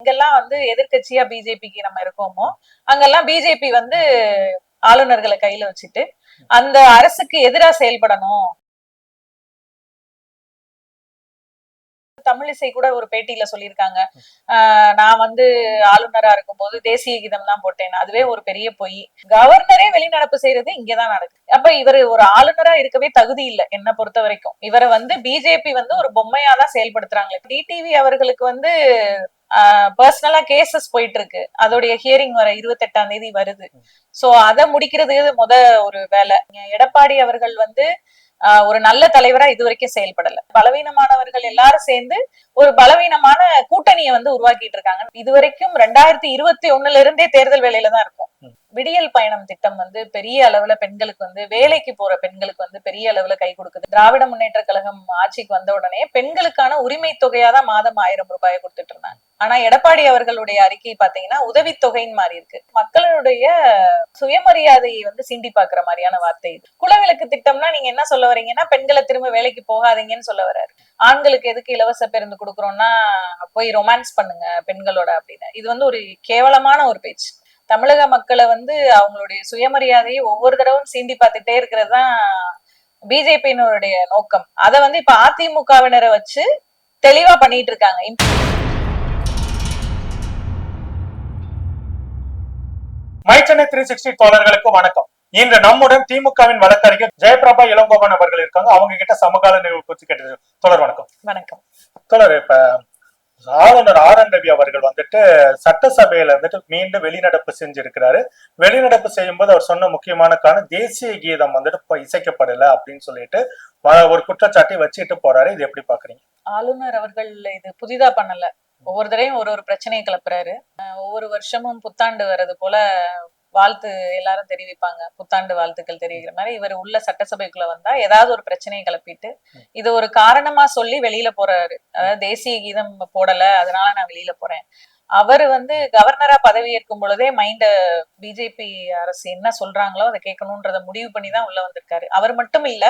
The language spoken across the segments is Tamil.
எங்கெல்லாம் வந்து எதிர்க்கட்சியா பிஜேபிக்கு நம்ம இருக்கோமோ அங்கெல்லாம் பிஜேபி வந்து ஆளுநர்களை கையில வச்சுட்டு அந்த அரசுக்கு எதிரா செயல்படணும். தமிழிசை கூட ஒரு பேட்டியில சொல்லியிருக்காங்க. நான் வந்து ஆளுநரா இருக்கும்போது தேசிய கீதம் தான் போட்டேன். அதுவே ஒரு பெரிய பொய். கவர்னரே வெளிநடப்பு செய்யறது இங்கதான் நடக்குது. அப்ப இவர் ஒரு ஆளுநரா இருக்கவே தகுதி இல்லை என்ன பொறுத்த வரைக்கும். இவரை வந்து பிஜேபி வந்து ஒரு பொம்மையா தான் செயல்படுத்துறாங்க டிடிவி அவர்களுக்கு வந்து பர்சனலா கேசஸ் போயிட்டு இருக்கு அதோடைய ஹியரிங் வர இருபத்தெட்டாம் தேதி வருது. சோ அதை முடிக்கிறது முத ஒரு வேலை. எடப்பாடி அவர்கள் வந்து ஒரு நல்ல தலைவரா இது வரைக்கும் செயல்படல. பலவீனமானவர்கள் எல்லாரும் சேர்ந்து ஒரு பலவீனமான கூட்டணியை வந்து உருவாக்கிட்டு இருக்காங்க. இது வரைக்கும் ரெண்டாயிரத்தி இருபத்தி ஒண்ணுல இருந்தே தேர்தல் வேலையில தான் இருக்கும். விடியல் பயணம் திட்டம் வந்து பெரிய அளவுல பெண்களுக்கு வந்து வேலைக்கு போற பெண்களுக்கு வந்து பெரிய அளவுல கை கொடுக்குது. திராவிட முன்னேற்ற கழகம் ஆட்சிக்கு வந்த உடனே பெண்களுக்கான உரிமை தொகையா தான் மாதம் ஆயிரம் ரூபாயை கொடுத்துட்டு இருந்தாங்க. ஆனா எடப்பாடி அவர்களுடைய அறிக்கை பாத்தீங்கன்னா உதவித்தொகைன்னு மாறி இருக்கு. மக்களுடைய சுயமரியாதையை வந்து சீண்டி பாக்குற மாதிரியான வார்த்தை இது. குலவிளக்கு திட்டம்னா நீங்க என்ன சொல்ல வரீங்கன்னா பெண்களை திரும்ப வேலைக்கு போகாதீங்கன்னு சொல்ல வர்றாரு. ஆண்களுக்கு எதுக்கு இலவச பேருந்து கொடுக்குறோம்னா போய் ரொமான்ஸ் பண்ணுங்க பெண்களோட அப்படின்னு. இது வந்து ஒரு கேவலமான ஒரு பேச்சு. தமிழக மக்களை வந்து அவங்களுடைய சுயமரியாதையை ஒவ்வொரு தடவும் சீண்டி பார்த்துட்டே இருக்கிறது தான் பிஜேபியினுடைய நோக்கம். அதை வந்து இப்ப அதிமுகவினரை வச்சு தெளிவா பண்ணிட்டு இருக்காங்க. மை சென்னை த்ரீ சிக்ஸ்டி தோழர்களுக்கு வணக்கம். இன்று நம்முடன் திமுகவின் வழக்கறிஞர் ஜெயபிரபா இளங்கோவன் அவர்கள் இருக்காங்க. அவங்க கிட்ட சமகால நிகழ்வு குறித்து கேட்டது தோழர் வணக்கம். வணக்கம். தோழர் இப்ப ஆளுநர் ஆர் என் ரவி அவர்கள் வந்துட்டு சட்டசபையில வந்துட்டு மீண்டும் வெளிநடப்பு செஞ்சிருக்கிறாரு. வெளிநடப்பு செய்யும் போது அவர் சொன்ன முக்கியமான காரணம் தேசிய கீதம் வந்துட்டு இசைக்கப்படல அப்படின்னு சொல்லிட்டு ஒரு குற்றச்சாட்டை வச்சுட்டு போறாரு. இது எப்படி பாக்குறீங்க? ஆளுநர் அவர்கள் இது புதிதா பண்ணல. ஒவ்வொரு தடவையும் ஒரு ஒரு பிரச்சனையை கிளப்புறாரு. ஒவ்வொரு வருஷமும் புத்தாண்டு வர்றது போல வாழ்த்து எல்லாரும் தெரிவிப்பாங்க. புத்தாண்டு வாழ்த்துக்கள் தெரிவிக்கிற மாதிரி இவர் உள்ள சட்டசபைக்குள்ள வந்தா ஏதாவது ஒரு பிரச்சனையை கிளப்பிட்டு இது ஒரு காரணமா சொல்லி வெளியில போறாரு. அதாவது தேசிய கீதம் போடல அதனால நான் வெளியில போறேன். அவர் வந்து கவர்னரா பதவியேற்கும் பொழுதே மைண்ட பிஜேபி அரசு என்ன சொல்றாங்களோ அதை கேட்கணும்ன்றத முடிவு பண்ணி தான் உள்ள வந்திருக்காரு. அவர் மட்டும் இல்ல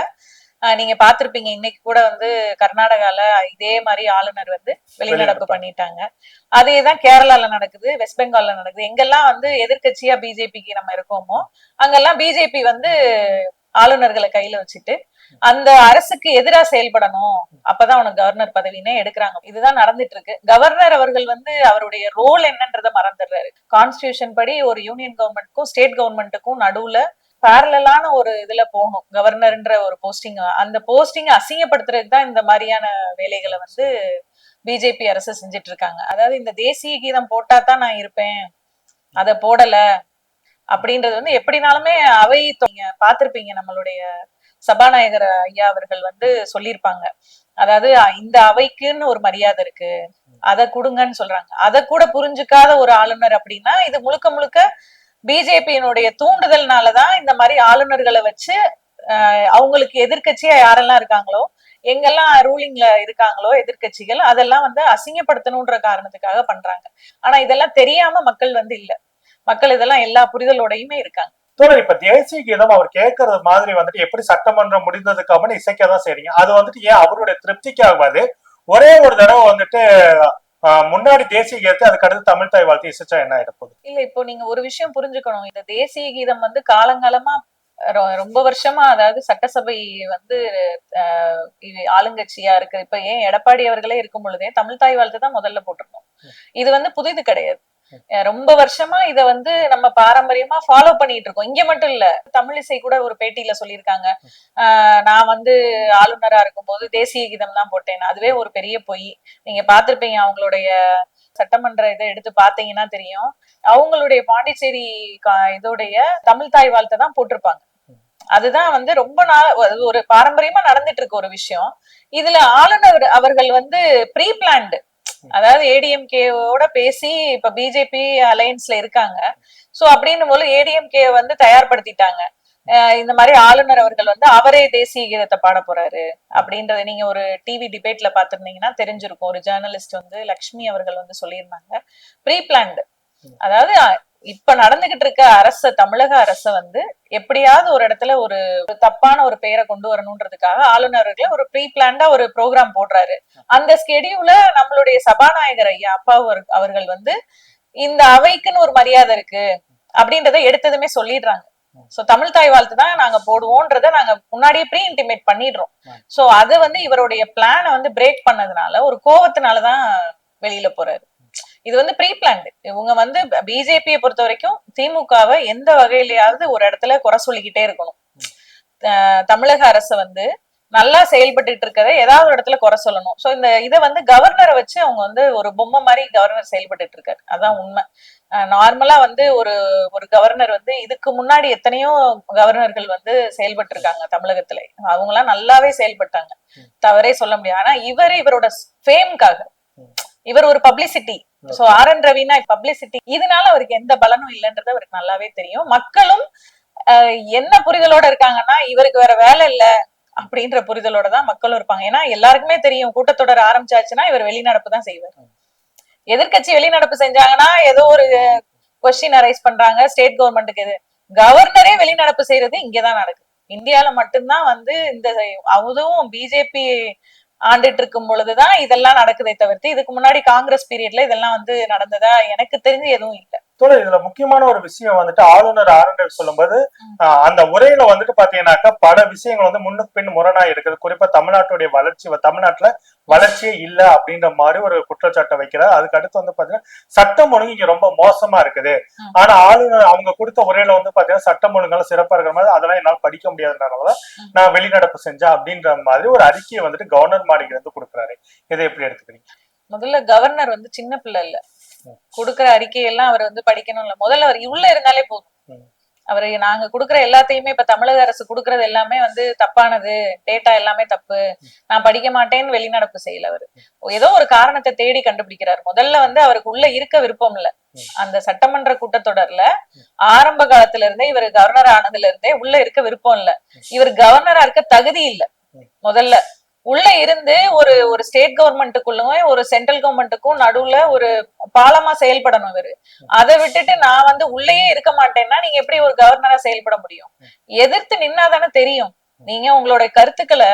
நீங்க பாத்திருப்பீங்க இன்னைக்கு கூட வந்து கர்நாடகால இதே மாதிரி ஆளுநர் வந்து வெளிநடப்பு. பண்ணிட்டாங்க. அதேதான் கேரளால நடக்குது வெஸ்ட் பெங்கால்ல நடக்குது. எங்கெல்லாம் வந்து எதிர்க்கட்சியா பிஜேபிக்கு நம்ம இருக்கோமோ அங்கெல்லாம் பிஜேபி வந்து ஆளுநர்களை கையில வச்சுட்டு அந்த அரசுக்கு எதிரா செயல்படணும். அப்பதான் உனக்கு கவர்னர் பதவினே எடுக்கிறாங்க. இதுதான் நடந்துட்டு இருக்கு கவர்னர் அவர்கள் வந்து அவருடைய ரோல் என்னன்றதை மறந்துடுறாரு. கான்ஸ்டியூஷன் படி ஒரு யூனியன் கவர்மெண்ட்க்கும் ஸ்டேட் கவர்மெண்ட்டுக்கும் நடுவுல பேரலான ஒரு இதுல போகணும் கவர்னர்ன்ற ஒரு போஸ்டிங் அந்த போஸ்டிங் அசிங்கப்படுத்துறதுக்கு தான் இந்த மாதிரியான வேலைகளை வந்து பிஜேபி அரசு செஞ்சுட்டு இருக்காங்க அதாவது இந்த தேசிய கீதம் போட்டா தான் நான் இருப்பேன் அத போடல அப்படின்றது வந்து எப்படினாலுமே அவை பார்த்திருப்பீங்க நம்மளுடைய சபாநாயகர் ஐயா அவர்கள் வந்து சொல்லியிருப்பாங்க. அதாவது இந்த அவைக்குன்னு ஒரு மரியாதை இருக்கு அத கொடுங்கன்னு சொல்றாங்க. அத கூட புரிஞ்சுக்காத ஒரு ஆளுநர் அப்படின்னா இது முழுக்க முழுக்க பிஜேபியினுடைய தூண்டுதல்னாலதான் இந்த மாதிரி ஆளுநர்களை வச்சு அவங்களுக்கு எதிர்கட்சியா யாரெல்லாம் இருக்காங்களோ எங்கெல்லாம் ரூலிங்ல இருக்காங்களோ எதிர்கட்சிகள் அதெல்லாம் வந்து அசிங்கப்படுத்தணும்ன்ற காரணத்துக்காக பண்றாங்க. ஆனா இதெல்லாம் தெரியாம மக்கள் வந்து இல்ல. மக்கள் இதெல்லாம் எல்லா புரிதலோடையுமே இருக்காங்க. தோழர் இப்ப தேசிய கீதம் அவர் கேட்கறது மாதிரி வந்துட்டு எப்படி சட்டமன்றம் முடிந்ததுக்கு அப்புறம் இசைக்கதான் செய்றீங்க? அது வந்துட்டு ஏன் அவருடைய திருப்திக்காகாது ஒரே ஒரு தடவை வந்துட்டு முன்னாடி தேசிய கீதத்தை அதுக்கு அடுத்து தமிழ் தாய் வாழ்த்து இசைச்சா என்ன ஆயிடப்போகுது இல்ல இப்போ நீங்க ஒரு விஷயம் புரிஞ்சுக்கணும். இந்த தேசிய கீதம் வந்து காலங்காலமா ரொ- ரொம்ப வருஷமா அதாவது சட்டசபை வந்து ஆளுங்கட்சியா இருக்கு. இப்ப ஏன் எடப்பாடி அவர்களே இருக்கும் பொழுதே தமிழ் தாய் வாழ்த்து தான் முதல்ல போட்டிருந்தோம். இது வந்து புதிது கிடையாது. ரொம்ப வருஷமா இத வந்து நம்ம பாரம்பரியமா ஃபாலோ பண்ணிட்டு இருக்கோம். இங்க மட்டும் இல்ல தமிழிசை கூட ஒரு பேட்டியில சொல்லியிருக்காங்க. ஆஹ், நான் வந்து ஆளுநரா இருக்கும்போது தேசிய கீதம் தான் போட்டேன் அதுவே ஒரு பெரிய பொய். நீங்க பாத்திருப்பீங்க அவங்களுடைய சட்டமன்ற இதை எடுத்து பாத்தீங்கன்னா தெரியும். அவங்களுடைய பாண்டிச்சேரி கா- இதோடைய தமிழ் தாய் வாழ்த்தை தான் போட்டிருப்பாங்க. அதுதான் வந்து ரொம்ப நாள் ஒரு பாரம்பரியமா நடந்துட்டு இருக்க ஒரு விஷயம். இதுல ஆளுநர் அவர்கள் வந்து ப்ரீ பிளான்டு அதாவது ஏடிஎம்கேவோட பேசி இப்ப பிஜேபி அலையன்ஸ்ல இருக்காங்க. சோ அப்படின்னும் போது ஏடிஎம்கே வந்து தயார்படுத்திட்டாங்க. இந்த மாதிரி ஆளுநர் அவர்கள் வந்து அவரே தேசிய கீதத்தை பாட போறாரு அப்படின்றத நீங்க ஒரு டிவி டிபேட்ல பாத்திருந்தீங்கன்னா தெரிஞ்சிருக்கும். ஒரு ஜேர்னலிஸ்ட் வந்து லக்ஷ்மி அவர்கள் வந்து சொல்லியிருந்தாங்க. ப்ரீ பிளான்டு அதாவது இப்ப நடந்துகிட்டு இருக்க அரச தமிழக அரச வந்து எப்படியாவது ஒரு இடத்துல ஒரு தப்பான ஒரு பெயரை கொண்டு வரணும்ன்றதுக்காக ஆளுநர்களை ஒரு ப்ரீ பிளான்டா ஒரு ப்ரோக்ராம் போடுறாரு. அந்த ஸ்கெடியூல நம்மளுடைய சபாநாயகர் ஐயா அப்பா அவர்கள் வந்து இந்த அவைக்குன்னு ஒரு மரியாதை இருக்கு அப்படின்றத எடுத்ததுமே சொல்லிடுறாங்க. சோ தமிழ் தாய் வாழ்த்து தான் நாங்க போடுவோம்ன்றத நாங்க முன்னாடியே ப்ரீ இன்டிமேட் பண்ணிடுறோம். சோ அது வந்து இவருடைய பிளான வந்து பிரேக் பண்ணதுனால ஒரு கோவத்தினாலதான் வெளியில போறாரு. இது வந்து ப்ரீ பிளான்டு இவங்க வந்து பிஜேபியை பொறுத்த வரைக்கும் திமுகவை எந்த வகையிலயாவது ஒரு இடத்துல குறை சொல்லிக்கிட்டே இருக்கணும். தமிழக அரசு வந்து நல்லா செயல்பட்டுட்டு இருக்கதை ஏதாவது ஒரு இடத்துல குறை சொல்லணும். சோ இந்த இதை வந்து கவர்னரை வச்சு அவங்க வந்து ஒரு பொம்மை மாதிரி கவர்னர் செயல்பட்டுட்டு இருக்காரு. அதான் உண்மை. நார்மலா வந்து ஒரு ஒரு கவர்னர் வந்து இதுக்கு முன்னாடி எத்தனையோ கவர்னர்கள் வந்து செயல்பட்டு இருக்காங்க தமிழகத்துல. அவங்க எல்லாம் நல்லாவே செயல்பட்டாங்க. தவறே சொல்ல முடியாது. ஆனா இவர் இவரோட ஃபேம்காக இவர் ஒரு publicity so R N Raveena publicity இதனால அவருக்கு எந்த பலனும் இல்லைன்றது அவருக்கு நல்லாவே தெரியும். மக்களும் என்ன புரிதலோட இருக்காங்கன்னா இவருக்கு வேற வேலை இல்ல அப்படின்ற புரிதலோட தான் மக்களும் இருப்பாங்க. ஏன்னா எல்லாருக்குமே தெரியும் கூட்டத்தொடர் ஆரம்பிச்சாச்சுன்னா இவர் வெளிநடப்பு தான் செய்வார். எதிர்க்கட்சி வெளிநடப்பு செஞ்சாங்கன்னா ஏதோ ஒரு கொஸ்டின் அரைஸ் பண்றாங்க. ஸ்டேட் கவர்மெண்ட்டுக்கு எது. கவர்னரே வெளிநடப்பு செய்யறது இங்கதான் நடக்குது. இந்தியால மட்டும்தான் வந்து இந்த அதுவும் பிஜேபி ஆண்டுட்டு இருக்கும் பொழுதுதான் இதெல்லாம் நடக்குதே தவிர்த்து இதுக்கு முன்னாடி காங்கிரஸ் பீரியட்ல இதெல்லாம் வந்து நடந்ததா எனக்கு தெரிஞ்சு எதுவும் இல்ல. தோழர் இதுல முக்கியமான ஒரு விஷயம் வந்துட்டு ஆளுநர் ஆரண்டர் சொல்லும்போது ஆஹ், அந்த உரையில வந்துட்டு பாத்தீங்கன்னாக்கா பல விஷயங்கள் வந்து முன்னுக்கு பின் முரணா இருக்குது. குறிப்பா தமிழ்நாட்டுடைய வளர்ச்சி தமிழ்நாட்டுல வளர்ச்சியே இல்ல அப்படின்ற மாதிரி ஒரு குற்றச்சாட்டை வைக்கிறார். அதுக்கு அடுத்து வந்து பாத்தீங்கன்னா சட்டம் ஒழுங்கு இங்க ரொம்ப மோசமா இருக்குது. ஆனா ஆளுநர் அவங்க கொடுத்த உரையில வந்து பாத்தீங்கன்னா சட்டம் ஒழுங்கெல்லாம் சிறப்பா இருக்கிற மாதிரி அதெல்லாம் என்னால படிக்க முடியாதனாலதான் நான் வெளிநடப்பு செஞ்சேன் அப்படின்ற மாதிரி ஒரு அறிக்கையை வந்துட்டு கவர்னர் மாடிக்கு வந்து கொடுக்குறாரு. இதை எப்படி எடுத்துக்கிறீங்க? முதல்ல கவர்னர் வந்து சின்ன பிள்ளை இல்ல. கொடுக்குற அறிக்கையெல்லாம் அவர் வந்து படிக்கணும் இல்ல முதல்ல அவர் உள்ள இருந்தாலே போதும். அவரு நாங்க கொடுக்குற எல்லாத்தையுமே இப்ப தமிழக அரசு கொடுக்கறது எல்லாமே வந்து தப்பானது. டேட்டா எல்லாமே தப்பு. நான் படிக்க மாட்டேன்னு வெளிநடப்பு செய்யல அவரு. ஏதோ ஒரு காரணத்தை தேடி கண்டுபிடிக்கிறார். முதல்ல வந்து அவருக்கு உள்ள இருக்க விருப்பம் இல்ல. அந்த சட்டமன்ற கூட்டத்தொடர்ல ஆரம்ப காலத்துல இருந்தே இவர் கவர்னர் ஆனதுல இருந்தே உள்ள இருக்க விருப்பம் இல்ல இவர் கவர்னரா இருக்க தகுதி இல்ல. முதல்ல உள்ள இருந்து ஒரு ஒரு ஸ்டேட் கவர்மெண்ட்டுக்குள்ளும் ஒரு சென்ட்ரல் கவர்மெண்ட்டுக்கும் நடுவுல ஒரு பாலமா செயல்படணும் இவரு. அதை விட்டுட்டு நான் வந்து உள்ளேயே இருக்க மாட்டேன்னா நீங்க எப்படி ஒரு கவர்னரா செயல்பட முடியும்? எதிர்த்து நின்னாதானே தெரியும். நீங்க உங்களோட கருத்துக்களை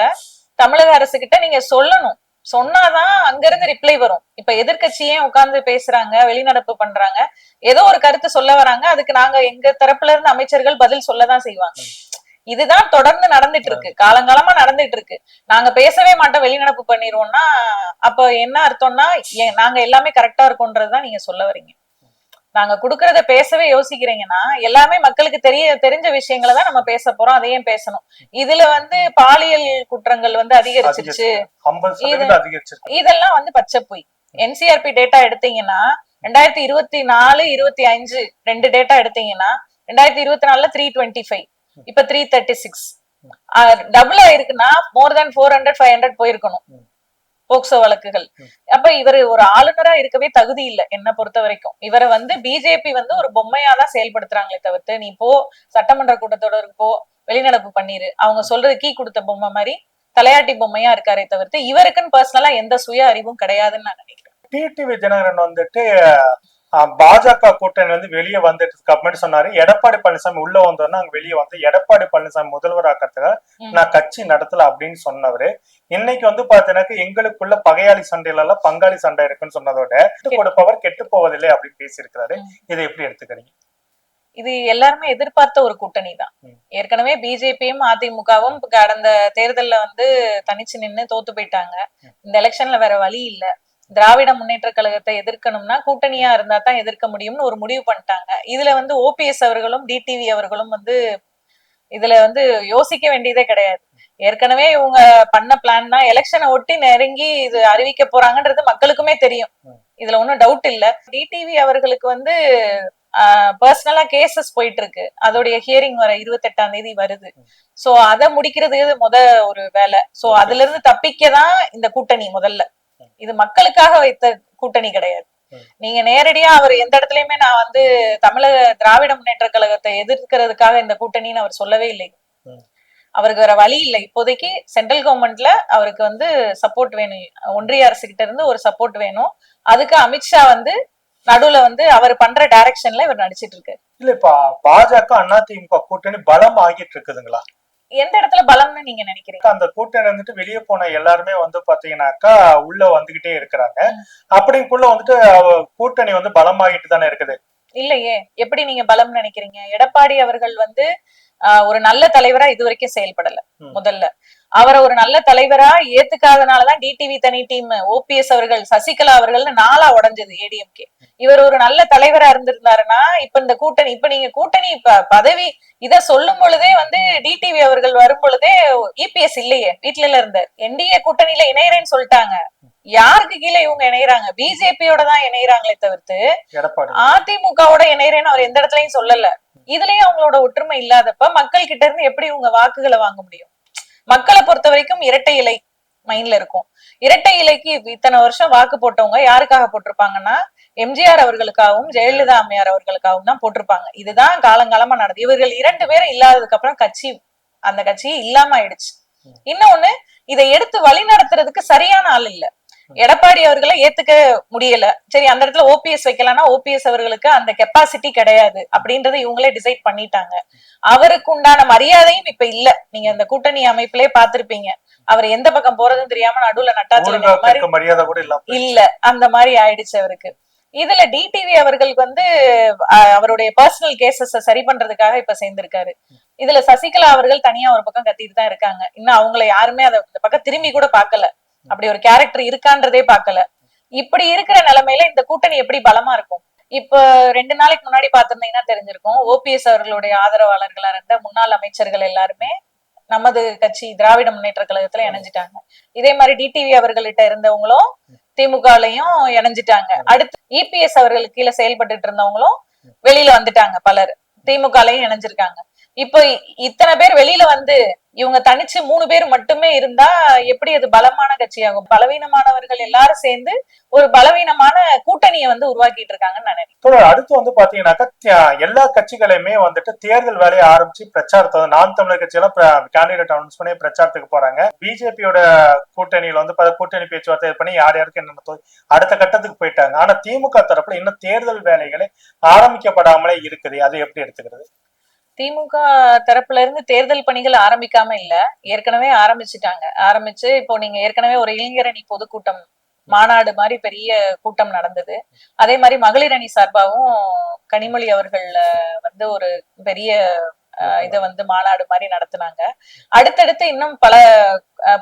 தமிழக அரசு கிட்ட நீங்க சொல்லணும். சொன்னாதான் அங்க இருந்து ரிப்ளை வரும். இப்ப எதிர்கட்சியே உட்கார்ந்து பேசுறாங்க வெளிநடப்பு பண்றாங்க ஏதோ ஒரு கருத்து சொல்ல வராங்க அதுக்கு நாங்க எங்க தரப்புல இருந்து அமைச்சர்கள் பதில் சொல்லதான் செய்வாங்க. இதுதான் தொடர்ந்து நடந்துட்டு இருக்கு காலங்காலமா நடந்துட்டு இருக்கு நாங்க பேசவே மாட்டோம் வெளிநடப்பு பண்ணிடுவோம்னா அப்ப என்ன அர்த்தம்னா நாங்க எல்லாமே கரெக்டா இருக்கோன்றதுதான் நீங்க சொல்ல வரீங்க. நாங்க குடுக்கறத பேசவே யோசிக்கிறீங்கன்னா எல்லாமே மக்களுக்கு தெரிய தெரிஞ்ச விஷயங்களை தான் நம்ம பேச போறோம் அதையும் பேசணும். இதுல வந்து பாலியல் குற்றங்கள் வந்து அதிகரிச்சிருச்சு. இதெல்லாம் வந்து பச்சை பொய் என்சிஆர்பி டேட்டா எடுத்தீங்கன்னா ரெண்டாயிரத்தி இருபத்தி நாலு இருபத்தி அஞ்சு ரெண்டு டேட்டா எடுத்தீங்கன்னா ரெண்டாயிரத்தி இருபத்தி நாலுல த்ரீ டுவெண்ட்டி ஃபைவ் இப்ப த்ரீ தேர்ட்டி சிக்ஸ் டபுள் ஆயிருக்குன்னா more than four hundred five hundred போயிருக்கணும். போக்சோ வழக்குகள். அப்ப இவர் ஒரு ஆளுநரா இருக்கவே தகுதி இல்ல என்ன பொறுத்த வரைக்கும். இவரை வந்து பிஜேபி வந்து ஒரு பொம்மையா தான் செயல்படுத்துறாங்களே தவிர்த்து நீ போ சட்டமன்ற கூட்டத்தொடருக்கு போ வெளிநடப்பு பண்ணிரு. அவங்க சொல்றது கீ கொடுத்த பொம்மை மாதிரி தலையாட்டி பொம்மையா இருக்காரே தவிர்த்து இவருக்குன்னு பர்சனலா எந்த சுய அறிவும் கிடையாதுன்னு நான் நினைக்கிறேன். டிடிவி தினகரன் வந்துட்டு பாஜக கூட்டணி வந்து வெளியே வந்துட்டு அப்படின்னு சொன்னாரு எடப்பாடி பழனிசாமி உள்ள வந்தோன்னா அங்க வெளியே வந்து எடப்பாடி பழனிசாமி முதல்வர் ஆக்கிறதுக்காக ம். நான் கட்சி நடத்தல அப்படின்னு சொன்னவரு இன்னைக்கு வந்து பாத்தீங்கன்னா எங்களுக்குள்ள பகையாளி சண்டையில எல்லாம் பங்காளி சண்டை இருக்குன்னு சொன்னதோட கொடுப்பவர் கெட்டு போவதில்லை அப்படின்னு பேசியிருக்கிறாரு. இதை எப்படி எடுத்துக்கிறீங்க இது எல்லாருமே எதிர்பார்த்த ஒரு கூட்டணி தான். ஏற்கனவே பிஜேபியும் அதிமுகவும் கடந்த தேர்தல்ல வந்து தனிச்சு நின்னு தோத்து போயிட்டாங்க. இந்த எலெக்ஷன்ல வேற வழி இல்ல திராவிட முன்னேற்ற கழகத்தை எதிர்க்கணும்னா கூட்டணியா இருந்தா தான் எதிர்க்க முடியும்னு ஒரு முடிவு பண்ணிட்டாங்க. இதுல வந்து ஓபிஎஸ் அவர்களும் டிடிவி அவர்களும் வந்து இதுல வந்து யோசிக்க வேண்டியதே கிடையாது. ஏற்கனவே இவங்க பண்ண பிளான் தான் எலெக்ஷனை ஒட்டி நெருங்கி இது அறிவிக்க போறாங்கன்றது மக்களுக்குமே தெரியும். இதுல ஒன்றும் டவுட் இல்ல. டிடிவி அவர்களுக்கு வந்து பர்சனலா கேசஸ் போயிட்டு இருக்கு அதோடைய ஹியரிங் வர இருபத்தெட்டாம் தேதி வருது. சோ அத முடிக்கிறது முத ஒரு வேலை. சோ. அதுல இருந்து தப்பிக்க தான் இந்த கூட்டணி முதல்ல. இது மக்களுக்காக வைத்த கூட்டணி கிடையாது. நீங்க நேரடியா அவர் எந்த இடத்துலயுமே நான் வந்து தமிழக திராவிட முன்னேற்ற கழகத்தை எதிர்க்கிறதுக்காக இந்த கூட்டணின்னு அவர் சொல்லவே இல்லை. அவருக்கு வேற வழி இல்லை. இப்போதைக்கு சென்ட்ரல் கவர்மெண்ட்ல அவருக்கு வந்து சப்போர்ட் வேணும். ஒன்றிய அரசு கிட்ட இருந்து ஒரு சப்போர்ட் வேணும். அதுக்கு அமித்ஷா வந்து நடுவுல வந்து அவர் பண்ற டைரக்ஷன்ல இவர் நடிச்சிட்டு இருக்காரு. இல்ல இப்ப பாஜக அதிமுக கூட்டணி பலம் ஆகிட்டு இருக்குதுங்களா? எந்த இடத்துல பலம்னு நீங்க நினைக்கிறீங்க? அந்த கூட்டணி வந்துட்டு வெளியே போன எல்லாருமே வந்து பாத்தீங்கன்னாக்கா உள்ள வந்துகிட்டே இருக்கிறாங்க. அப்படிங்குள்ள வந்துட்டு கூட்டணி வந்து பலமாகிட்டு தானே இருக்குது. இல்லையே? எப்படி நீங்க பலம் நினைக்கிறீங்க? எடப்பாடி அவர்கள் வந்து ஆஹ், ஒரு நல்ல தலைவரா இது வரைக்கும் செயல்படல. முதல்ல. அவரை ஒரு நல்ல தலைவரா ஏத்துக்காதனாலதான் டிடிவி தனி டீம் ஓபிஎஸ் அவர்கள் சசிகலா அவர்கள் நாளா உடைஞ்சது ஏடிஎம்கே இவர் ஒரு நல்ல தலைவரா இருந்திருந்தாருன்னா இப்ப இந்த கூட்டணி இப்ப நீங்க கூட்டணி இப்ப பதவி இத சொல்லும் பொழுதே வந்து டிடிவி அவர்கள் வரும் பொழுதே இபிஎஸ் இல்லையே வீட்டுல இருந்தார். என்டிஏ கூட்டணியில இணையறேன்னு சொல்லிட்டாங்க. யாருக்கு கீழே இவங்க இணையறாங்க? பிஜேபியோட தான் இணையறாங்களே தவிர்த்து அதிமுகவோட இணையறேன்னு அவர் எந்த இடத்துலயும் சொல்லல. இதுலயும் அவங்களோட ஒற்றுமை இல்லாதப்ப மக்கள் கிட்ட இருந்து எப்படி உங்க வாக்குகளை வாங்க முடியும்? மக்களை பொறுத்த வரைக்கும் இரட்டை இலை மைண்ட்ல இருக்கும். இரட்டை இலைக்கு இத்தனை வருஷம் வாக்கு போட்டவங்க யாருக்காக போட்டிருப்பாங்கன்னா எம்ஜிஆர் அவர்களுக்காகவும் ஜெயலலிதா அம்மையார் அவர்களுக்காகவும் தான் போட்டிருப்பாங்க. இதுதான் காலங்காலமா நடந்தது இவர்கள் இரண்டு பேரும் இல்லாததுக்கு அப்புறம் கட்சி அந்த கட்சி இல்லாம ஆயிடுச்சு. இன்னொன்னு இதை எடுத்து வழி நடத்துறதுக்கு சரியான ஆள் இல்ல. எடப்பாடி அவர்களை ஏத்துக்க முடியல. சரி அந்த இடத்துல ஓபிஎஸ் வைக்கலாம்னா ஓபிஎஸ் அவர்களுக்கு அந்த கெப்பாசிட்டி கிடையாது அப்படின்றத இவங்களே டிசைட் பண்ணிட்டாங்க. அவருக்கு உண்டான மரியாதையும் இப்ப இல்ல. நீங்க அந்த கூட்டணி அமைப்பிலே பார்த்திருப்பீங்க. அவர் எந்த பக்கம் போறதுன்னு தெரியாம நடுவுல நட்டாத்துல மரியாதை கூட. இல்ல அந்த மாதிரி ஆயிடுச்சு அவருக்கு. இதுல டிடிவி அவர்களுக்கு வந்து அவருடைய பர்சனல் கேசஸ் சரி பண்றதுக்காக இப்ப சேர்ந்திருக்காரு. இதுல சசிகலா அவர்கள் தனியா ஒரு பக்கம் கத்திட்டு தான் இருக்காங்க. இன்னும் அவங்கள யாருமே அத இந்த பக்கம் திரும்பி கூட பார்க்கல. அப்படி ஒரு கேரக்டர் இருக்கான்றதே பார்க்கல. இப்படி இருக்கிற நிலைமையில இந்த கூட்டணி எப்படி பலமா இருக்கும்? இப்ப ரெண்டு நாளைக்கு முன்னாடி பாத்திருந்தீங்கன்னா தெரிஞ்சிருக்கும். ஓபிஎஸ் அவர்களுடைய ஆதரவாளர்களா இருந்த முன்னாள் அமைச்சர்கள் எல்லாருமே நமது கட்சி திராவிட முன்னேற்ற கழகத்துல இணைஞ்சிட்டாங்க. இதே மாதிரி டிடிவி அவர்கள்ட்ட இருந்தவங்களும் திமுகலையும் இணைஞ்சிட்டாங்க. அடுத்து இபிஎஸ் அவர்களுக்கு கீழே செயல்பட்டுட்டு இருந்தவங்களும் வெளியில வந்துட்டாங்க பலர். திமுகலையும் இணைஞ்சிருக்காங்க. இப்போ இத்தனை பேர் வெளியில வந்து இவங்க தனிச்சு மூணு பேர் மட்டுமே இருந்தா எப்படி அது பலமான கட்சியாகும்? பலவீனமானவர்கள் எல்லாரும் சேர்ந்து ஒரு பலவீனமான கூட்டணியை வந்து உருவாக்கிட்டு இருக்காங்கன்னு நான் நினைக்கிறேன். அடுத்து வந்து பாத்தீங்கன்னாக்கா எல்லா கட்சிகளையுமே வந்துட்டு தேர்தல் வேலையை ஆரம்பிச்சு பிரச்சாரத்தை வந்து நாம் தமிழர் கட்சியெல்லாம் கேண்டிடேட் அனௌன்ஸ் பண்ணி பிரச்சாரத்துக்கு போறாங்க. பிஜேபியோட கூட்டணியில வந்து பல கூட்டணி பேச்சுவார்த்தை இது பண்ணி யார் யாருக்கு என்னென்ன அடுத்த கட்டத்துக்கு போயிட்டாங்க. ஆனா திமுக தரப்புல இன்னும் தேர்தல் வேலைகளை ஆரம்பிக்கப்படாமலே இருக்குது. அது எப்படி எடுத்துக்கிறது? திமுக தரப்புல இருந்து தேர்தல் பணிகள் ஆரம்பிக்காம இல்ல. ஏற்கனவே ஆரம்பிச்சுட்டாங்க. ஆரம்பிச்சு இப்போ நீங்க ஏற்கனவே ஒரு இளைஞரணி பொதுக்கூட்டம் மாநாடு மாதிரி பெரிய கூட்டம் நடந்தது. அதே மாதிரி மகளிர் அணி சார்பாவும் கனிமொழி அவர்கள் வந்து ஒரு பெரிய இதை வந்து மாநாடு மாதிரி நடத்துனாங்க. அடுத்தடுத்து இன்னும் பல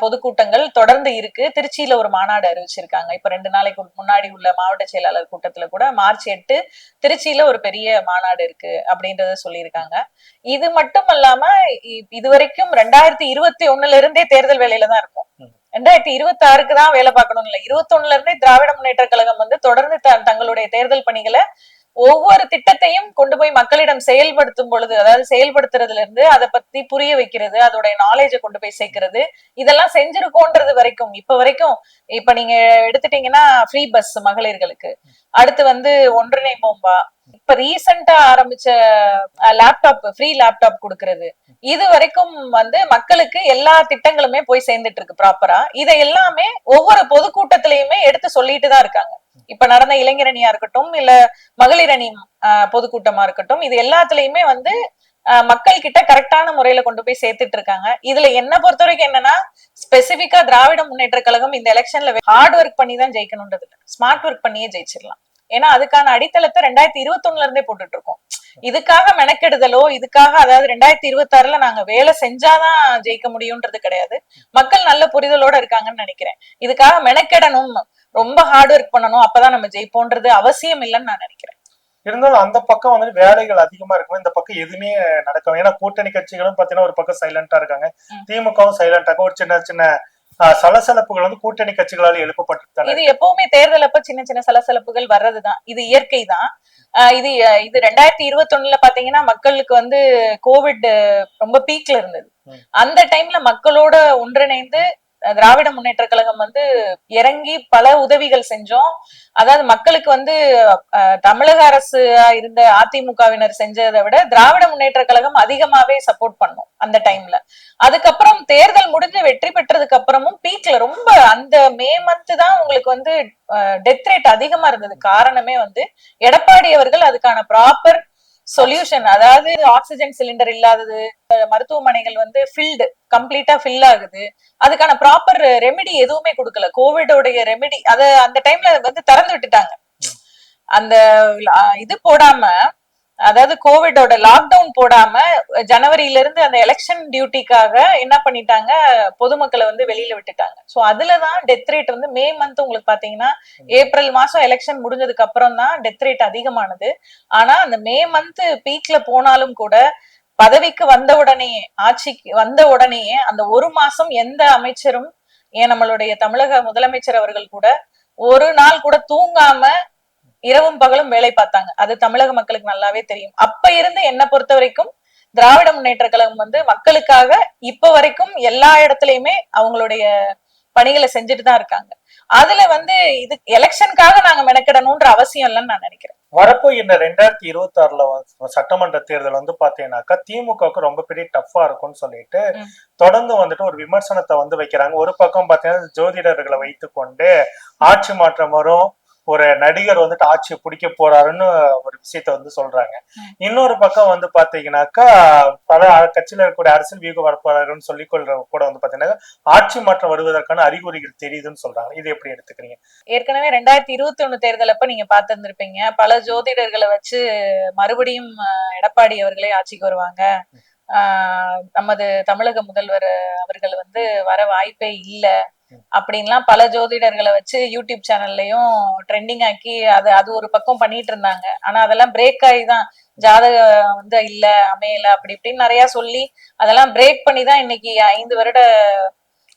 பொதுக்கூட்டங்கள் தொடர்ந்து இருக்கு. திருச்சியில ஒரு மாநாடு அறிவிச்சிருக்காங்க. இப்ப ரெண்டு நாளைக்கு முன்னாடி உள்ள மாவட்ட செயலாளர் கூட்டத்துல கூட மார்ச் எட்டு திருச்சியில ஒரு பெரிய மாநாடு இருக்கு அப்படின்றத சொல்லியிருக்காங்க. இது மட்டும் இல்லாம இ- இது வரைக்கும் ரெண்டாயிரத்தி இருபத்தி ஒண்ணுல இருந்தே தேர்தல் வேலையில தான் இருக்கும். ரெண்டாயிரத்தி இருபத்தி ஆறுக்கு தான் வேலை பார்க்கணும் இல்ல. இருபத்தி ஒண்ணுல இருந்தே திராவிட முன்னேற்ற கழகம் வந்து தொடர்ந்து தங்களுடைய தேர்தல் பணிகளை ஒவ்வொரு திட்டத்தையும் கொண்டு போய் மக்களிடம் செயல்படுத்தும் பொழுது அதாவது செயல்படுத்துறதுல இருந்து அதை பத்தி புரிய வைக்கிறது அதோடைய நாலேஜை கொண்டு போய் சேர்க்கிறது இதெல்லாம் செஞ்சிருக்கோன்றது வரைக்கும். இப்ப வரைக்கும் இப்ப நீங்க எடுத்துட்டீங்கன்னா ஃப்ரீ பஸ் மகளிர்களுக்கு. அடுத்து வந்து ஒன்றிணை மோம்பா. இப்ப ரீசெண்டா ஆரம்பிச்ச லேப்டாப் ஃப்ரீ லேப்டாப் கொடுக்கறது. இது வரைக்கும் வந்து மக்களுக்கு எல்லா திட்டங்களுமே போய் சேர்ந்துட்டு இருக்கு ப்ராப்பரா இதை எல்லாமே ஒவ்வொரு பொதுக்கூட்டத்திலயுமே எடுத்து சொல்லிட்டு தான் இருக்காங்க. இப்ப நடந்த இளைஞரணியா இருக்கட்டும் இல்ல மகளிரணி பொதுக்கூட்டமா இருக்கட்டும் இது எல்லாத்துலயுமே வந்து ஆஹ், மக்கள் கிட்ட கரெக்டான முறையில கொண்டு போய் சேர்த்துட்டு இருக்காங்க. இதுல என்ன பொறுத்த வரைக்கும் என்னன்னா ஸ்பெசிபிக்கா திராவிட முன்னேற்ற கழகம் இந்த எலெக்ஷன்ல ஹார்ட் ஒர்க் பண்ணி தான் ஜெயிக்கணும்ன்றது ஸ்மார்ட் ஒர்க் பண்ணியே ஜெயிச்சிடலாம். ஏன்னா அதுக்கான அடித்தளத்தை ரெண்டாயிரத்தி இருபத்தொன்னுல இருந்தே போட்டுட்டு இருக்கோம். இதுக்காக மெனக்கெடுதலோ இதுக்காக அதாவது ரெண்டாயிரத்தி இருபத்தி ஆறுல நாங்க வேலை செஞ்சாதான் ஜெயிக்க முடியும்ன்றது கிடையாது. மக்கள் நல்ல புரிதலோட இருக்காங்கன்னு நினைக்கிறேன். இதுக்காக மெனக்கெடணும். ரொம்ப ஹார்ட் ஒர்க் பண்ணணும் அப்பதான் நம்ம ஜெயிப்போன்றது அவசியம் இல்லைன்னு நான் நினைக்கிறேன். இருந்தாலும் அந்த பக்கம் வந்து வேலைகள் அதிகமா இருக்கும்? இந்த பக்கம் எதுவுமே நடக்கும் ஏன்னா கூட்டணி கட்சிகளும் பாத்தீங்கன்னா ஒரு பக்கம் சைலண்டா இருக்காங்க. திமுகவும் சைலண்டா ஒரு சின்ன சின்ன சலசலப்புகள் வந்து கூட்டணி கட்சிகளால் எழுப்பப்பட்டு இது எப்பவுமே தேர்தல் அப்ப சின்ன சின்ன சலசலப்புகள் வர்றதுதான். இது இயற்கை தான் இது இது ரெண்டாயிரத்தி இருபத்தி ஒண்ணுல பாத்தீங்கன்னா மக்களுக்கு வந்து கோவிட் ரொம்ப பீக்ல இருந்தது. அந்த டைம்ல மக்களோட ஒன்றிணைந்து திராவிட முன்னேற்ற கழகம் வந்து இறங்கி பல உதவிகள் செஞ்சோம். அதாவது மக்களுக்கு வந்து அஹ், தமிழக அரசு இருந்த அதிமுகவினர் செஞ்சதை விட திராவிட முன்னேற்ற கழகம் அதிகமாவே சப்போர்ட் பண்ணோம் அந்த டைம்ல அதுக்கப்புறம் தேர்தல் முடிஞ்சு வெற்றி பெற்றதுக்கு அப்புறமும் பீக்ல ரொம்ப அந்த மே மந்த் தான் உங்களுக்கு வந்து டெத் ரேட் அதிகமா இருந்தது. காரணமே வந்து எடப்பாடி அவர்கள் அதுக்கான ப்ராப்பர் சொல்யூஷன் அதாவது ஆக்சிஜன் சிலிண்டர் இல்லாதது மருத்துவமனைகள் வந்து ஃபில்டு கம்ப்ளீட்டா ஃபில் ஆகுது. அதுக்கான ப்ராப்பர் ரெமெடி எதுவுமே கொடுக்கல. கோவிடோடைய ரெமெடி அத அந்த டைம்ல வந்து திறந்து விட்டுட்டாங்க. அந்த இது போடாம அதாவது கோவிடோட லாக்டவுன் போடாம ஜனவரியில இருந்து அந்த எலெக்ஷன் டியூட்டிக்காக என்ன பண்ணிட்டாங்க? பொதுமக்களை வந்து வெளியில விட்டுட்டாங்க. சோ அதுலதான் டெத் ரேட் வந்து மே மந்த் உங்களுக்கு பாத்தீங்கன்னா ஏப்ரல் மாசம் எலெக்ஷன் முடிஞ்சதுக்கு அப்புறம் தான் டெத் ரேட் அதிகமானது. ஆனா அந்த மே மந்த் பீக்ல போனாலும் கூட பதவிக்கு வந்த உடனேயே ஆட்சிக்கு வந்த உடனேயே அந்த ஒரு மாசம் எந்த அமைச்சரும் ஏன் நம்மளுடைய தமிழக முதலமைச்சர் அவர்கள் கூட ஒரு நாள் கூட தூங்காம இரவும் பகலும் வேலை பார்த்தாங்க. அது தமிழக மக்களுக்கு நல்லாவே தெரியும். அப்ப இருந்து என்ன பொறுத்த வரைக்கும் திராவிட முன்னேற்ற கழகம் வந்து மக்களுக்காக இப்ப வரைக்கும் எல்லா இடத்துலயுமே அவங்களுடைய பணிகளை செஞ்சுட்டு தான் இருக்காங்க. அதுல வந்து இது எலெக்ஷனுக்காக நாங்க மெனக்கிடணும்ன்ற அவசியம் இல்லைன்னு நான் நினைக்கிறேன். வரப்போ இந்த ரெண்டாயிரத்தி இருபத்தி ஆறுல சட்டமன்ற தேர்தல் வந்து பாத்தீங்கன்னாக்கா திமுகவுக்கு ரொம்ப பெரிய டஃப்பா இருக்கும்னு சொல்லிட்டு. தொடர்ந்து வந்துட்டு ஒரு விமர்சனத்தை வந்து வைக்கிறாங்க. ஒரு பக்கம் பாத்தீங்கன்னா ஜோதிடர்களை வைத்துக் கொண்டு ஆட்சி மாற்றம் வரும். ஒரு நடிகர் வந்துட்டு ஆட்சியை பிடிக்க போறாருன்னு ஒரு விஷயத்த வந்து சொல்றாங்க. இன்னொரு பக்கம் வந்து பாத்தீங்கன்னாக்கா பல கட்சியில இருக்கக்கூடிய அரசியல் வியூக வரப்பாளர்கள் சொல்லிக் கொள்ற கூட வந்து பாத்தீங்கன்னா ஆட்சி மாற்றம் வருவதற்கான அறிகுறிகள் தெரியுதுன்னு சொல்றாங்க. இது எப்படி எடுத்துக்கிறீங்க? ஏற்கனவே ரெண்டாயிரத்தி இருபத்தி ஒண்ணு தேர்தலப்ப நீங்க பாத்திருந்திருப்பீங்க பல ஜோதிடர்களை வச்சு மறுபடியும் எடப்பாடி அவர்களே ஆட்சிக்கு வருவாங்க. ஆஹ், நமது தமிழக முதல்வர் அவர்கள் வந்து வர வாய்ப்பே இல்ல. அப்படின்லாம் பல ஜோதிடர்களை வச்சு யூடியூப் சேனல்லையும் ட்ரெண்டிங் ஆக்கி அது அது ஒரு பக்கம் பண்ணிட்டு இருந்தாங்க. ஆனா அதெல்லாம் பிரேக் ஆகி தான் ஜாதகம் வந்து இல்ல அமையல அப்படி இப்படின்னு நிறைய சொல்லி அதெல்லாம் பிரேக் பண்ணி தான் இன்னைக்கு ஐந்து வருட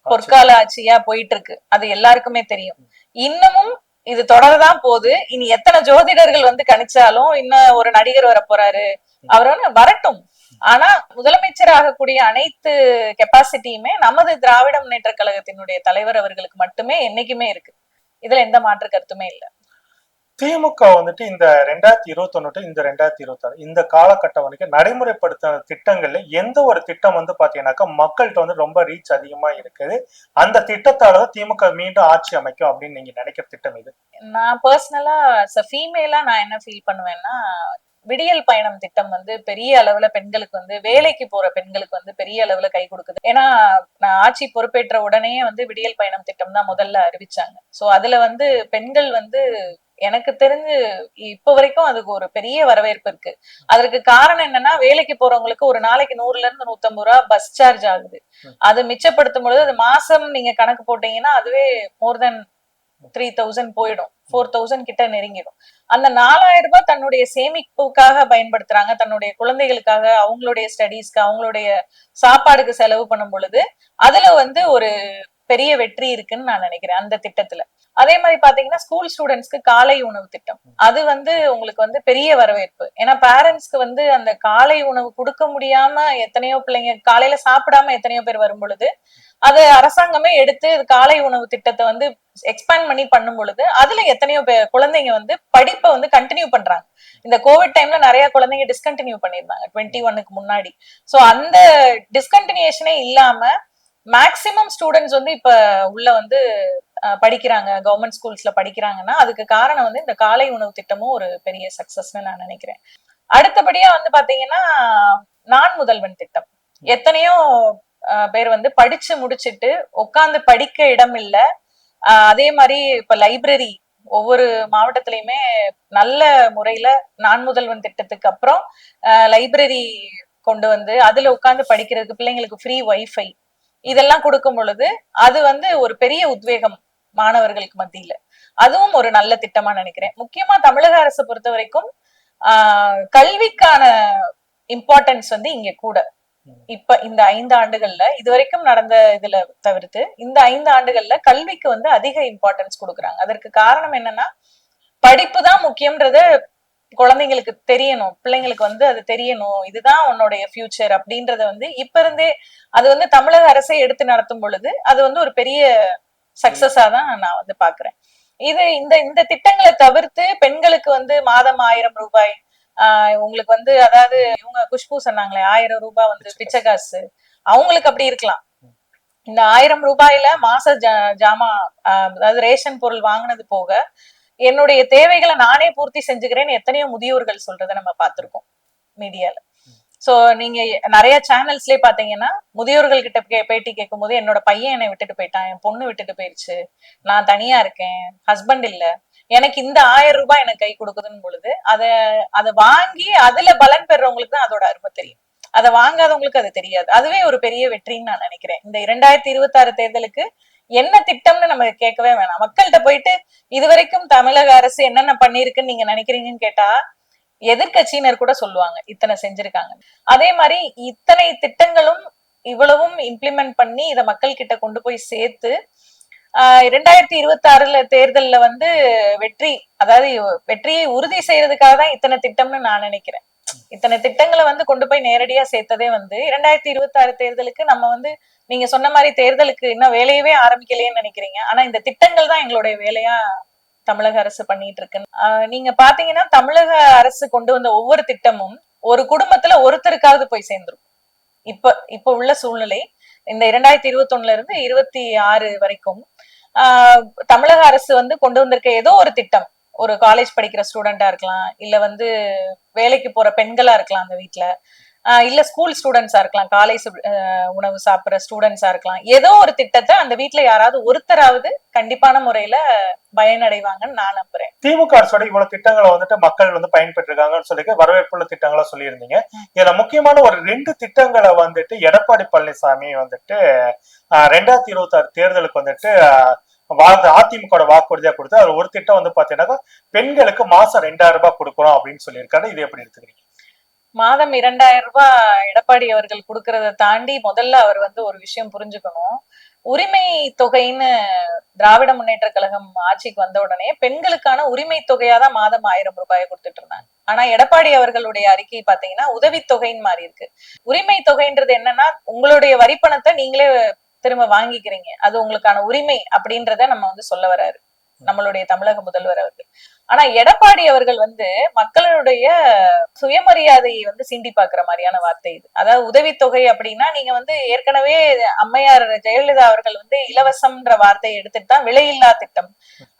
பொற்கால ஆட்சியா போயிட்டு இருக்கு அது எல்லாருக்குமே தெரியும். இன்னமும் இது தொடரதான் போகுது. இனி எத்தனை ஜோதிடர்கள் வந்து கணிச்சாலும் இன்னும் ஒரு நடிகர் வர போறாரு அவர் வரட்டும். ஆனா முதலமைச்சர் ஆகக்கூடிய அனைத்து கெப்பாசிட்டியுமே நமது திராவிட முன்னேற்ற கழகத்தினுடைய தலைவர் அவர்களுக்கு மட்டுமே என்னைக்குமே இருக்கு. இதுல எந்த மாற்று கருத்துமே இல்ல. திமுக வந்துட்டு இந்த ரெண்டாயிரத்தி இருபத்தி to இந்த ரெண்டாயிரத்தி இருபத்தி ஆறு இந்த காலகட்டம் வரைக்கும் நடைமுறைப்படுத்தின திட்டங்கள்ல எந்த ஒரு திட்டம் வந்து பாத்தீங்கன்னாக்கா மக்கள்கிட்ட வந்து ரொம்ப ரீச் அதிகமா இருக்குது. அந்த திட்டத்தாலதான் திமுக மீண்டும் ஆட்சி அமைக்கும் அப்படின்னு நீங்க நினைக்கிற திட்டம் இது நான் பர்சனலா ஃபீமேலா நான் என்ன ஃபீல் பண்ணுவேன்னா விடியல் பயணம் திட்டம் வந்து பெரிய அளவுல பெண்களுக்கு வந்து வேலைக்கு போற பெண்களுக்கு வந்து பெரிய அளவுல கை கொடுக்குது. ஏன்னா நான் ஆட்சி பொறுப்பேற்ற உடனே வந்து விடியல் பயணம் திட்டம் தான் முதல்ல அறிவிச்சாங்க. சோ அதுல வந்து பெண்கள் வந்து எனக்கு தெரிஞ்சு இப்ப வரைக்கும் அதுக்கு ஒரு பெரிய வரவேற்பு இருக்கு. அதற்கு காரணம் என்னன்னா வேலைக்கு போறவங்களுக்கு ஒரு நாளைக்கு நூறுல இருந்து நூத்தம்பது ரூபா பஸ் சார்ஜ் ஆகுது. அது மிச்சப்படுத்தும் பொழுது அது மாசம் நீங்க கணக்கு போட்டீங்கன்னா அதுவே மோர் தென் த்ரீ தௌசண்ட் போயிடும். ஃபோர் தௌசண்ட் கிட்ட நெருங்கிடும். அந்த நாலாயிரம் ரூபாய் தன்னுடைய சேமிப்புக்காக பயன்படுத்துறாங்க. தன்னுடைய குழந்தைகளுக்காக அவங்களுடைய ஸ்டடீஸ்க்கு அவங்களுடைய சாப்பாடுக்கு செலவு பண்ணும் பொழுது அதுல வந்து ஒரு பெரிய வெற்றி இருக்குன்னு நான் நினைக்கிறேன் அந்த திட்டத்துல. அதே மாதிரி பாத்தீங்கன்னா ஸ்கூல் ஸ்டூடெண்ட்ஸ்க்கு காலை உணவு திட்டம். அது வந்து உங்களுக்கு வந்து பெரிய வரவேற்பு. ஏன்னா பேரண்ட்ஸ்க்கு வந்து அந்த காலை உணவு கொடுக்க முடியாம எத்தனையோ பிள்ளைங்க காலையில சாப்பிடாம எத்தனையோ பேர் வரும் பொழுது அது அரசாங்கமே எடுத்து காலை உணவு திட்டத்தை வந்து எக்ஸ்பேண்ட் பண்ணி பண்ணும் பொழுது அதுல எத்தனையோ குழந்தைங்க வந்து படிப்பை வந்து கண்டினியூ பண்றாங்க. இந்த கோவிட் டைம்ல நிறைய குழந்தைங்க டிஸ்கண்டினியூ பண்ணிருந்தாங்க டுவெண்ட்டி ஒன்னுக்கு முன்னாடி. சோ அந்த டிஸ்கண்டினியூஷனே இல்லாம மேக்சிமம் ஸ்டூடெண்ட்ஸ் வந்து இப்ப உள்ள வந்து படிக்கிறாங்க. கவர்மெண்ட் ஸ்கூல்ஸ்ல படிக்கிறாங்கன்னா அதுக்கு காரணம் வந்து இந்த காலை உணவு திட்டமும் ஒரு பெரிய சக்சஸ்னு நான் நினைக்கிறேன். அடுத்தபடியா வந்து பாத்தீங்கன்னா நான் முதல்வன் திட்டம். எத்தனையோ பேர் வந்து படிச்சு முடிச்சிட்டு உட்காந்து படிக்க இடம் இல்ல. அதே மாதிரி இப்ப லைப்ரரி ஒவ்வொரு மாவட்டத்திலயுமே நல்ல முறையில நான் முதல்வன் திட்டத்துக்கு அப்புறம் லைப்ரரி கொண்டு வந்து அதுல உட்காந்து படிக்கிறதுக்கு பிள்ளைங்களுக்கு ஃப்ரீ வைஃபை இதெல்லாம் கொடுக்கும் பொழுது அது வந்து ஒரு பெரிய உத்வேகம் மாணவர்களுக்கு மத்தியில. அதுவும் ஒரு நல்ல திட்டமா நினைக்கிறேன். முக்கியமா தமிழக அரசு பொறுத்த வரைக்கும் ஆஹ் கல்விக்கான இம்பார்ட்டன்ஸ் வந்து இங்க கூட. இப்ப இந்த ஐந்து ஆண்டுகள்ல இது வரைக்கும் நடந்த இதுல தவிர்த்து இந்த ஐந்து ஆண்டுகள்ல கல்விக்கு வந்து அதிக இம்பார்ட்டன்ஸ் கொடுக்குறாங்க. அதற்கு காரணம் என்னன்னா படிப்பு தான் முக்கியம்ன்றத குழந்தைங்களுக்கு தெரியணும் பிள்ளைங்களுக்கு வந்து அது தெரியணும் இதுதான் உன்னுடைய ஃபியூச்சர் அப்படின்றத வந்து இப்ப இருந்தே அது வந்து தமிழக அரசே எடுத்து நடத்தும் பொழுது அது வந்து ஒரு பெரிய சக்சஸா தான் நான் வந்து பாக்குறேன் இது இந்த இந்த திட்டங்களை தவிர்த்து பெண்களுக்கு வந்து மாதம் ஆயிரம் ரூபாய் ஆஹ் உங்களுக்கு வந்து அதாவது இவங்க குஷ்பு சொன்னாங்களே ஆயிரம் ரூபாய் வந்து பிச்சை காசு. அவங்களுக்கு அப்படி இருக்கலாம். இந்த ஆயிரம் ரூபாயில மாச ஜாமா அதாவது ரேஷன் பொருள் வாங்கினது போக என்னுடைய தேவைகளை நானே பூர்த்தி செஞ்சுக்கிறேன்னு எத்தனையோ முதியோர்கள் சொல்றதை நம்ம பார்த்திருக்கோம் மீடியால. சோ நீங்க நிறைய சேனல்ஸ்லயே பாத்தீங்கன்னா முதியோர்கள் கிட்ட கே- பேட்டி கேட்கும் போது என்னோட பையன் என்னை விட்டுட்டு போயிட்டான் என் பொண்ணு விட்டுட்டு போயிருச்சு நான் தனியா இருக்கேன் ஹஸ்பண்ட் இல்ல எனக்கு இந்த ஆயிரம் ரூபாய் எனக்கு கை கொடுக்குதுன்னு பொழுது அத அத வாங்கி அதுல பலன் பெறவங்களுக்கு தான் அதோட அருமை தெரியும். அதை வாங்காதவங்களுக்கு அது தெரியாது. அதுவே ஒரு பெரிய வெற்றின்னு நான் நினைக்கிறேன். இந்த இரண்டாயிரத்தி இருபத்தி ஆறு தேர்தலுக்கு என்ன திட்டம்னு நம்ம கேட்கவே வேணாம். மக்கள்கிட்ட போயிட்டு இதுவரைக்கும் தமிழக அரசு என்னென்ன பண்ணிருக்குன்னு நீங்க நினைக்கிறீங்கன்னு கேட்டா எதிர்கட்சியினர் கூட சொல்லுவாங்க இத்தனை செஞ்சிருக்காங்க அதே மாதிரி இத்தனை திட்டங்களும் இவ்வளவும் இம்ப்ளிமெண்ட் பண்ணி இதை மக்கள் கிட்ட கொண்டு போய் சேர்த்து ஆஹ் இரண்டாயிரத்தி இருபத்தி ஆறுல தேர்தல்ல வந்து வெற்றி அதாவது வெற்றியை உறுதி செய்யறதுக்காக தான் இத்தனை திட்டம்னு நான் நினைக்கிறேன். இத்தனை திட்டங்களை வந்து கொண்டு போய் நேரடியா சேர்த்ததே வந்து இரண்டாயிரத்தி இருபத்தி ஆறு தேர்தலுக்கு நம்ம வந்து நீங்க சொன்ன மாதிரி தேர்தலுக்கு இன்னும் வேலையவே ஆரம்பிக்கலையேன்னு நினைக்கிறீங்க. ஆனா இந்த திட்டங்கள் தான் எங்களுடைய வேலையா தமிழக அரசு பண்ணிட்டு இருக்கு ஆஹ் நீங்க பாத்தீங்கன்னா தமிழக அரசு கொண்டு வந்த ஒவ்வொரு திட்டமும் ஒரு குடும்பத்துல ஒருத்தருக்காவது போய் சேர்ந்துரும். இப்ப இப்ப உள்ள சூழ்நிலை இந்த இரண்டாயிரத்தி இருபத்தி ஒண்ணுல இருந்து இருபத்தி ஆறு வரைக்கும் ஆஹ் தமிழக அரசு வந்து கொண்டு வந்திருக்க ஏதோ ஒரு திட்டம். ஒரு காலேஜ் படிக்கிற ஸ்டூடெண்டா இருக்கலாம் இல்ல வந்து வேலைக்கு போற பெண்களா இருக்கலாம் அந்த வீட்டுல இல்ல ஸ்கூல் ஸ்டூடெண்ட்ஸா இருக்கலாம் காலை உணவு சாப்பிடுற ஸ்டூடெண்ட்ஸா இருக்கலாம். ஏதோ ஒரு திட்டத்தை அந்த வீட்டுல யாராவது ஒருத்தராவது கண்டிப்பான முறையில பயனடைவாங்கன்னு நான் நம்புறேன். திமுக அரசோட இவ்வளவு திட்டங்களை வந்துட்டு மக்கள் வந்து பயன்பெற்றிருக்காங்கன்னு சொல்லி வரவேற்புள்ள திட்டங்களா சொல்லியிருந்தீங்க. இதுல முக்கியமான ஒரு ரெண்டு திட்டங்களை வந்துட்டு எடப்பாடி பழனிசாமி வந்துட்டு ரெண்டாயிரத்தி இருபத்தி ஆறு தேர்தலுக்கு வந்துட்டு வா- அதிமுக வாக்குறுதியா கொடுத்து அது ஒரு திட்டம் வந்து பாத்தீங்கன்னா பெண்களுக்கு மாசம் ரெண்டாயிரம் ரூபாய் கொடுக்கணும் அப்படின்னு சொல்லியிருக்காரு. இது எப்படி எடுத்துக்கிறீங்க? மாதம் இரண்டாயிரம் ரூபாய் எடப்பாடி அவர்கள் கொடுக்கறத தாண்டி முதல்ல அவர் வந்து ஒரு விஷயம் புரிஞ்சுக்கணும். உரிமை தொகைன்னு திராவிட முன்னேற்ற கழகம் ஆட்சிக்கு வந்த உடனே பெண்களுக்கான உரிமை தொகையா தான் மாதம் ஆயிரம் ரூபாயை கொடுத்துட்டு இருந்தாங்க. ஆனா எடப்பாடி அவர்களுடைய அறிக்கை பாத்தீங்கன்னா உதவித்தொகைன்னு மாறி இருக்கு. உரிமை தொகைன்றது என்னன்னா உங்களுடைய வரிப்பணத்தை நீங்களே திரும்ப வாங்கிக்கிறீங்க. அது உங்களுக்கான உரிமை அப்படின்றத நம்ம வந்து சொல்ல வராரு. நம்மளுடைய தமிழக முதல்வர் அவர்கள். ஆனா எடப்பாடி அவர்கள் வந்து மக்களுடைய சுயமரியாதையை வந்து சிந்தி பாக்குற மாதிரியான வார்த்தை இது. அதாவது உதவித்தொகை அப்படின்னா நீங்க வந்து ஏற்கனவே அம்மையார் ஜெயலலிதா அவர்கள் வந்து இலவசம்ன்ற வார்த்தையை எடுத்துட்டு தான் விலையில்லா திட்டம்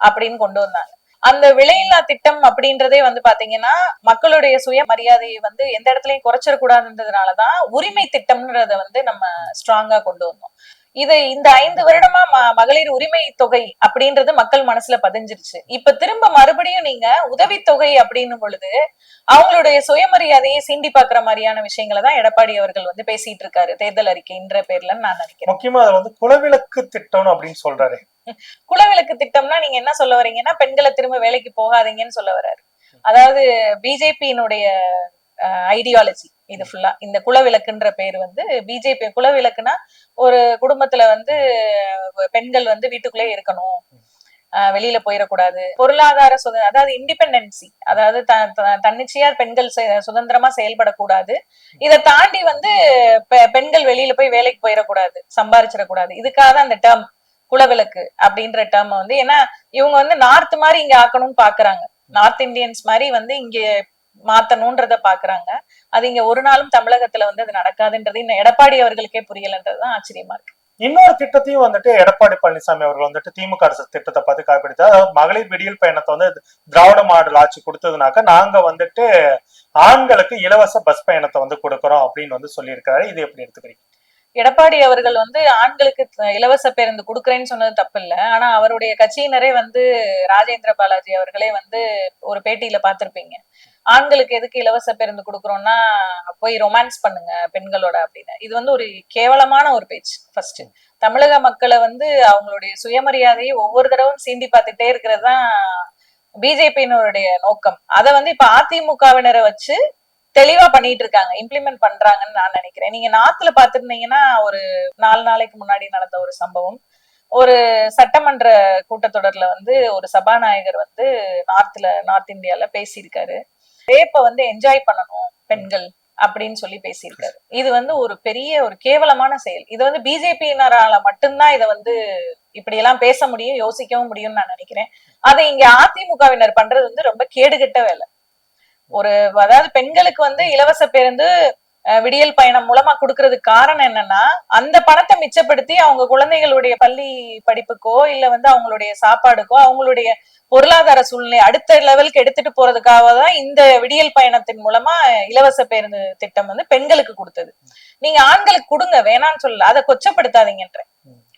அப்படின்னு கொண்டு வந்தாங்க. அந்த விலையில்லா திட்டம் அப்படின்றதே வந்து பாத்தீங்கன்னா மக்களுடைய சுயமரியாதையை வந்து எந்த இடத்துலயும் குறைச்சிடக்கூடாதுன்றதுனாலதான் உரிமை திட்டம்ன்றத வந்து நம்ம ஸ்ட்ராங்கா கொண்டு வந்தோம். இது இந்த ஐந்து வருடமா மகளிர் உரிமை தொகை அப்படின்றது மக்கள் மனசுல பதிஞ்சிருச்சு. இப்ப திரும்ப மறுபடியும் நீங்க உதவித்தொகை அப்படின்னும் பொழுது அவங்களுடைய சுயமரியாதையை சீண்டி பாக்குற மாதிரியான விஷயங்களை தான் எடப்பாடி அவர்கள் வந்து பேசிட்டு இருக்காரு. தேர்தல் அறிக்கைன்ற பேர்ல நான் நினைக்கிறேன். முக்கியமா அது வந்து குலவிளக்கு திட்டம் அப்படின்னு சொல்றாரு. குலவிளக்கு திட்டம்னா நீங்க என்ன சொல்ல வர்றீங்கன்னா பெண்களை திரும்ப வேலைக்கு போகாதீங்கன்னு சொல்ல வர்றாரு. அதாவது பிஜேபியினுடைய ஐடியாலஜி இது ஃபுல்லா இந்த குலவிளக்குன்ற பேர் வந்து பிஜேபி குலவிளக்குனா ஒரு குடும்பத்துல வந்து பெண்கள் வந்து வீட்டுக்குள்ளே இருக்கணும். வெளியில போயிடக்கூடாது. பொருளாதார சுத அதாவது இண்டிபெண்டன்சி அதாவது தன்னிச்சையா பெண்கள் சுதந்திரமா செயல்படக்கூடாது. இதை தாண்டி வந்து பெ- பெண்கள் வெளியில போய் வேலைக்கு போயிடக்கூடாது சம்பாரிச்சிடக்கூடாது. இதுக்காக தான் அந்த டேர்ம் குலவிளக்கு அப்படின்ற டேர்ம் வந்து ஏன்னா இவங்க வந்து நார்த் மாதிரி இங்க ஆக்கணும்னு பாக்குறாங்க. நார்த் இந்தியன்ஸ் மாதிரி வந்து இங்க மாத்தணும்ன்றத பாக்குறாங்க. அது இங்க ஒரு நாளும் தமிழகத்துல வந்து அது நடக்காதுன்றது இன்னும் எடப்பாடி அவர்களுக்கே புரியலன்றதுதான் ஆச்சரியமா இருக்கு. இன்னொரு திட்டத்தையும் வந்துட்டு எடப்பாடி பழனிசாமி அவர்கள் வந்துட்டு திமுக அரசு திட்டத்தை பார்த்து காப்பிடுத்து மகளிர் விடியல் பயணத்தை வந்து திராவிட மாடல் ஆட்சி கொடுத்ததுனாக்க நாங்க வந்துட்டு ஆண்களுக்கு இலவச பஸ் பயணத்தை வந்து கொடுக்கறோம் அப்படின்னு வந்து சொல்லியிருக்காரு. இது எப்படி எடுத்துக்கிறீங்க? எடப்பாடி அவர்கள் வந்து ஆண்களுக்கு இலவச பேருந்து கொடுக்குறேன்னு சொன்னது தப்பு இல்ல ஆனா அவருடைய கட்சியினரே வந்து ராஜேந்திர பாலாஜி அவர்களே வந்து ஒரு பேட்டியில பார்த்திருப்பீங்க. ஆண்களுக்கு எதுக்கு இலவச பேருந்து கொடுக்குறோம்னா போய் ரொமான்ஸ் பண்ணுங்க பெண்களோட அப்படின்னு. இது வந்து ஒரு கேவலமான ஒரு பேச்சு ஃபர்ஸ்ட் தமிழக மக்களை வந்து அவங்களுடைய சுயமரியாதையை ஒவ்வொரு தடவும் சீண்டி பார்த்துட்டே இருக்கிறது தான் பிஜேபியினுடைய நோக்கம். அதை வந்து இப்ப அதிமுகவினரை வச்சு தெளிவா பண்ணிட்டு இருக்காங்க இம்ப்ளிமெண்ட் பண்றாங்கன்னு நான் நினைக்கிறேன். நீங்க நாத்துல பாத்துருந்தீங்கன்னா ஒரு நாலு நாளைக்கு முன்னாடி நடந்த ஒரு சம்பவம். ஒரு சட்டமன்ற கூட்டத்தொடர்ல வந்து ஒரு சபாநாயகர் வந்து நார்த்ல நார்த் இந்தியால பேசியிருக்காரு. ரேப்பை வந்து என்ஜாய் பண்ணணும் பெண்கள் அப்படின்னு சொல்லி பேசியிருக்காரு. இது வந்து ஒரு பெரிய ஒரு கேவலமான செயல். இது வந்து பிஜேபியினரால மட்டும்தான் இதை வந்து இப்படி எல்லாம் பேச முடியும் யோசிக்கவும் முடியும்னு நான் நினைக்கிறேன். அதை இங்க அதிமுகவினர் பண்றது வந்து ரொம்ப கேடுகட்ட வேலை. ஒரு அதாவது பெண்களுக்கு வந்து இலவச பேருந்து விடியல் பயணம் மூலமா கொடுக்கறதுக்கு காரணம் என்னன்னா அந்த பணத்தை மிச்சப்படுத்தி அவங்க குழந்தைகளுடைய பள்ளி படிப்புக்கோ இல்ல வந்து அவங்களுடைய சாப்பாடுக்கோ அவங்களுடைய பொருளாதார சூழ்நிலை அடுத்த லெவலுக்கு எடுத்துட்டு போறதுக்காக தான் இந்த விடியல் பயணத்தின் மூலமா இலவச பேருந்து திட்டம் வந்து பெண்களுக்கு கொடுத்தது. நீங்க ஆண்களுக்கு கொடுங்க வேணாம்னு சொல்லல. அதை கொச்சப்படுத்தாதீங்கன்றேன்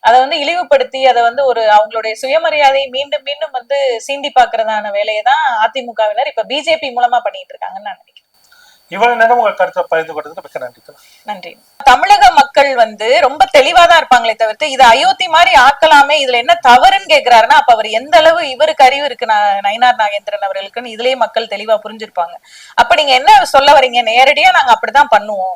அதை வந்து இழிவுபடுத்தி அதை வந்து ஒரு அவங்களுடைய சுயமரியாதையை மீண்டும் மீண்டும் வந்து சீண்டி பாக்குறதான வேலையை தான் அதிமுகவினர் இப்ப பிஜேபி மூலமா பண்ணிட்டு இருக்காங்கன்னு நான் நினைக்கிறேன். இவ்வளவு நேரம் உங்க கருத்தை பகிர்ந்து கொண்டதுக்கு மிக்க நன்றி நன்றி. தமிழக மக்கள் வந்து ரொம்ப தெளிவாதான் இருப்பாங்களே தவிர்த்து இதை அயோத்தி மாதிரி ஆக்கலாமே இதுல என்ன தவறுன்னு கேக்குறாருன்னா அப்ப அவர் எந்த அளவு இவருக்கு அறிவு இருக்கு நயனார் நாகேந்திரன் அவர்களுக்குன்னு இதுலயே மக்கள் தெளிவா புரிஞ்சிருப்பாங்க. அப்ப நீங்க என்ன சொல்ல வரீங்க? நேரடியா நாங்க அப்படிதான் பண்ணுவோம்.